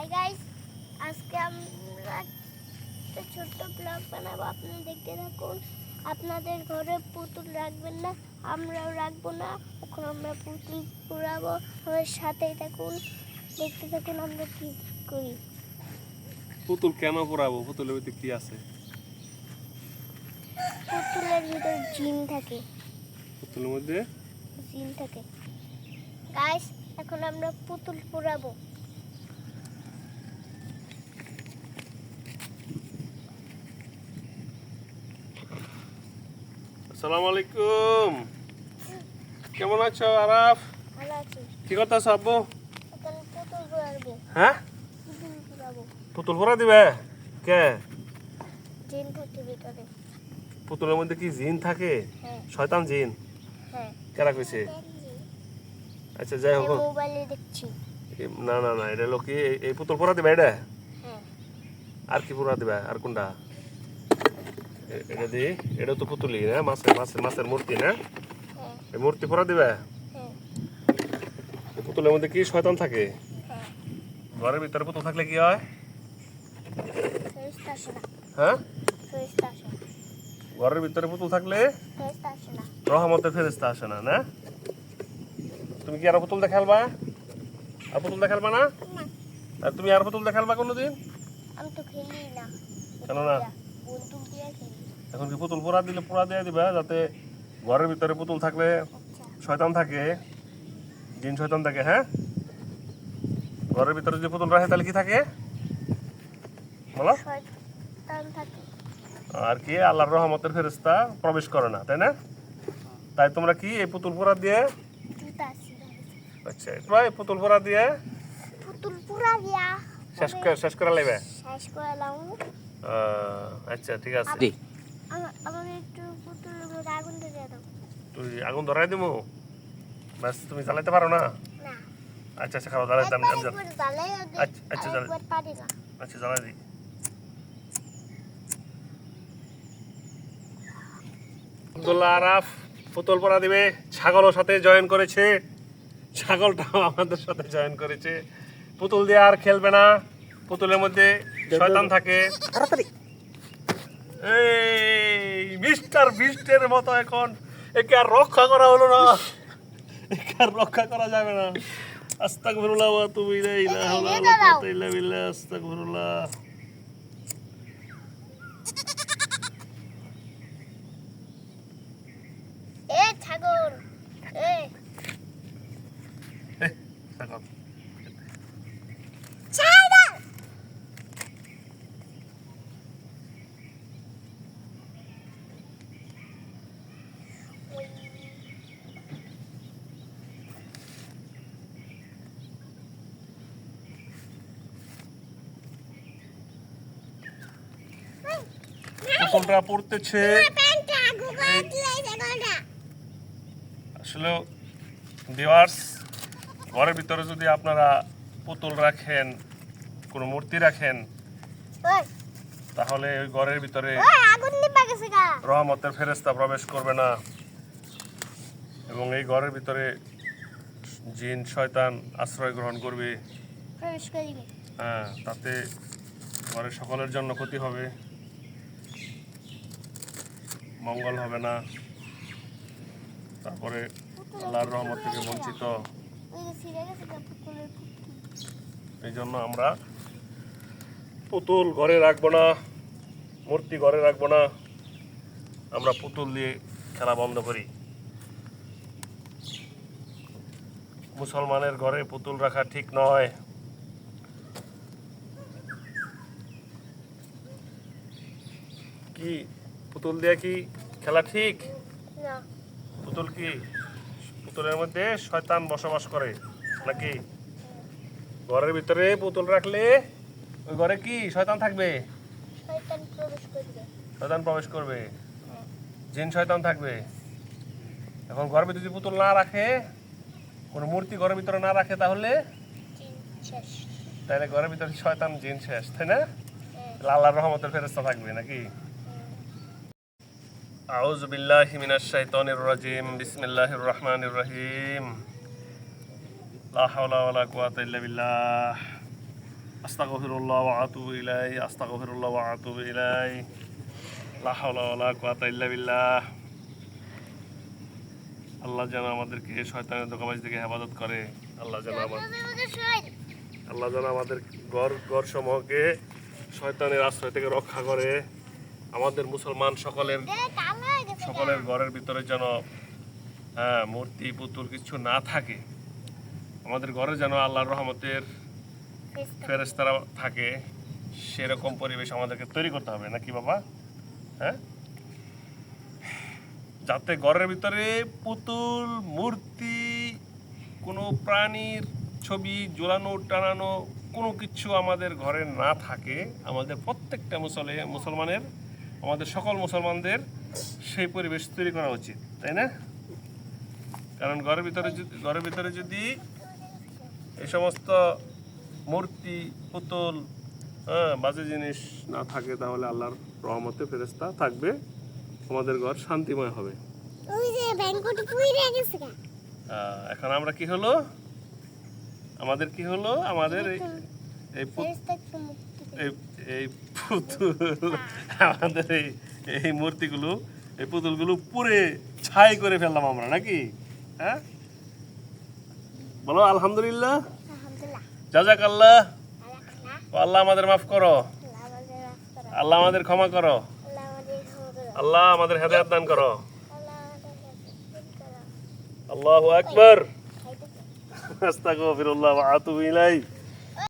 Hi guys আজকে আমরা একটা ছোট্ট ব্লগ বানাবো। আপনারা দেখতে থাকুন আপনাদের ঘরে পুতুল রাখবেন না আমরাও রাখব না এখন আমরা পুতুল পুরাবো আমার সাথেই থাকুন দেখতে থাকুন আমরা কি করি। পুতুল কেন পরাবো পুতুলের ভিতরে কি আছে? পুতুলের ভিতর জিন থাকে। পুতুলের মধ্যে? জিন থাকে। গাইস এখন আমরা পুতুল পুরাবো আসসালামু আলাইকুম কেমন আছো আরাফ? কি করতেছ আব্বু? হ্যাঁ? পুতুল পরা দিবে? কে? পুতুলের মধ্যে কি জিন থাকে? হ্যাঁ। শয়তান জিন? হ্যাঁ। কেরা কইছে? আচ্ছা যাই হোক। না না না এটা লোক এই- পুতুল পরা দিবে এটা? হ্যাঁ। আর কি পরা দিবে? আর কোনটা? এটা দি এটা তো পুতুলি না? মাছের মাছের মাছের মূর্তি না? হ্যাঁ। এই মূর্তি পরা দিবে? হ্যাঁ। পুতুলের মধ্যে কি শয়তান থাকে? হ্যাঁ। ঘরের ভিতরে পুতুল থাকলে কি হয়? হ্যাঁ? ঘরের ভিতরে পুতুল থাকলে রহমতের ফেরেস্তা আসে না না? তুমি কি আর পুতুল দেখালবা? আর পুতুল দেখালবা না? না। আর তুমি আর পুতুল দেখালবা কোনোদিন? আমি তো খেলি না। কেন না? এখন কি পুতুল পোড়া দিলে পোড়া দিয়ে দিবা যাতে ঘরের ভিতরে পুতুল থাকলে শয়তান থাকে? জিন শয়তান থাকে হ্যাঁ? ঘরের ভিতরে যদি পুতুল রাখে তাহলে কি থাকে? বলো। আর কি আল্লাহর রহমতের ফেরেস্তা প্রবেশ করে না তাই না? তাই তোমরা কি এই পুতুল পোড়া দিয়ে? আচ্ছা তোমরা এই পুতুল পোড়া দিয়ে পুতুল পুরা দিয়া শেষ করে শেষ করে লাইবে? শেষ করে আহ, আচ্ছা ঠিক আছে আমার একটু পুতুলের মধ্যে আগুন দিয়ে দাও তুই আগুন ধরাই দিমু? ব্যাস তুমি জ্বালাইতে পারো না? না। আচ্ছা আচ্ছা খাও জ্বালাই দাম আচ্ছা, আচ্ছা, জ্বালাই। আচ্ছা জ্বালাই দিই আব্দুল্লাহ আরাফ পুতুল পরা দিবে। ছাগলও সাথে জয়েন করেছে। ছাগলটাও আমাদের সাথে জয়েন করেছে। পুতুল দিয়ে আর খেলবে না। পুতুলের মধ্যে শয়তান থাকে। এই মিস্টার বিস্টের মতো এখন। একে আর রক্ষা করা হলো না। একে আর রক্ষা করা যাবে না। আস্তাগফিরুল্লাহ ওয়া আতুবু ইলাইহি। লা হাওলা ওয়া কুওয়াতা ইল্লা বিল্লাহ। আস্তাগফিরুল্লাহ। এ ছাগল এ। ছাগল। ছাগল। পুতুলটা পড়তেছে। আসলে ভিউয়ার্স ঘরের ভিতরে যদি আপনারা পুতুল রাখেন কোনো মূর্তি রাখেন তাহলে ওই ঘরের ভিতরে রহমতের ফেরেস্তা প্রবেশ করবে না। এবং এই ঘরের ভিতরে জিন শয়তান আশ্রয় গ্রহণ করবে। হ্যাঁ তাতে ঘরের সকলের জন্য ক্ষতি হবে। মঙ্গল হবে না। তারপরে আল্লাহর রহমত থেকে বঞ্চিত। এই জন্য আমরা পুতুল ঘরে রাখব না, মূর্তি ঘরে রাখব না। আমরা পুতুল দিয়ে খেলা বন্ধ করি। মুসলমানের ঘরে পুতুল রাখা ঠিক নয়। কি পুতুল দিয়ে কি খেলা ঠিক? না। পুতুল কি পুতুলের মধ্যে শয়তান বসবাস করে নাকি? ঘরের ভিতরে পুতুল রাখলে ওই ঘরে কি শয়তান থাকবে? শয়তান প্রবেশ করবে। হ্যাঁ। জিন শয়তান থাকবে। এখন ঘরের ভিতরে যদি পুতুল না রাখে কোনো মূর্তি ঘরের ভিতরে না রাখে তাহলে? তাহলে ঘরের ভিতরে শয়তান জিন শেষ তাই না? হ্যাঁ। আল্লাহর রহমতের ফেরেস্তা থাকবে নাকি? আউযু বিল্লাহি মিনাশ শাইতানির রাজিম, বিসমিল্লাহির রহমানির রহিম। লা হাওলা ওয়ালা কুওয়াতা ইল্লা বিল্লাহ। আস্তাগফিরুল্লাহ ওয়া আতুবু ইলাই আস্তাগফিরুল্লাহ ওয়া আতুবু ইলাই লা হাওলা ওয়া লা কুওয়াতা ইল্লা বিল্লাহ। আল্লাহ যেন আমাদেরকে শয়তানের দোকাবাজ থেকে হেফাজত করে। আল্লাহ যেন আমাদের আল্লাহ যেন আমাদের ঘর ঘর সমূহকে শয়তানের আশ্রয় থেকে রক্ষা করে। আমাদের মুসলমান সকলের সকলের ঘরের ভিতরে যেন হ্যাঁ মূর্তি পুতুল কিছু না থাকে আমাদের ঘরে যেন আল্লাহর রহমতের ফেরেস্তারা থাকে সেরকম পরিবেশ আমাদেরকে তৈরি করতে হবে নাকি বাবা? হ্যাঁ? যাতে ঘরের ভিতরে পুতুল মূর্তি কোনো প্রাণীর ছবি ঝোলানো টানানো কোনো কিছু আমাদের ঘরে না থাকে আমাদের প্রত্যেকটা মুসলে মুসলমানের আমাদের সকল মুসলমানদের সেই পরিবেশ তৈরি করা উচিত তাই না? কারণ ঘরের ভিতরে যদি ঘরের ভিতরে যদি এই সমস্ত মূর্তি পুতুল হ্যাঁ বাজে জিনিস না থাকে তাহলে আল্লাহর রহমতে ফেরেস্তা থাকবে আমাদের ঘর শান্তিময় হবে। এখন আমরা কি হলো? আমাদের কি হলো? আমাদের। এই এই পুতুল আমাদের এই এই মূর্তিগুলো এই পুতুলগুলো পুরে ছাই করে ফেললাম আমরা নাকি? হ্যাঁ? বলো আলহামদুলিল্লাহ। জাজাক আল্লাহ। আল্লাহ আমাদের মাফ করো। আল্লাহ আমাদের ক্ষমা করো। আল্লাহ আমাদের হেদায়ত দান করো। আল্লাহ। আল্লাহু আস্তাগফিরুল্লাহ ওয়া আতুবু ইলাইহি।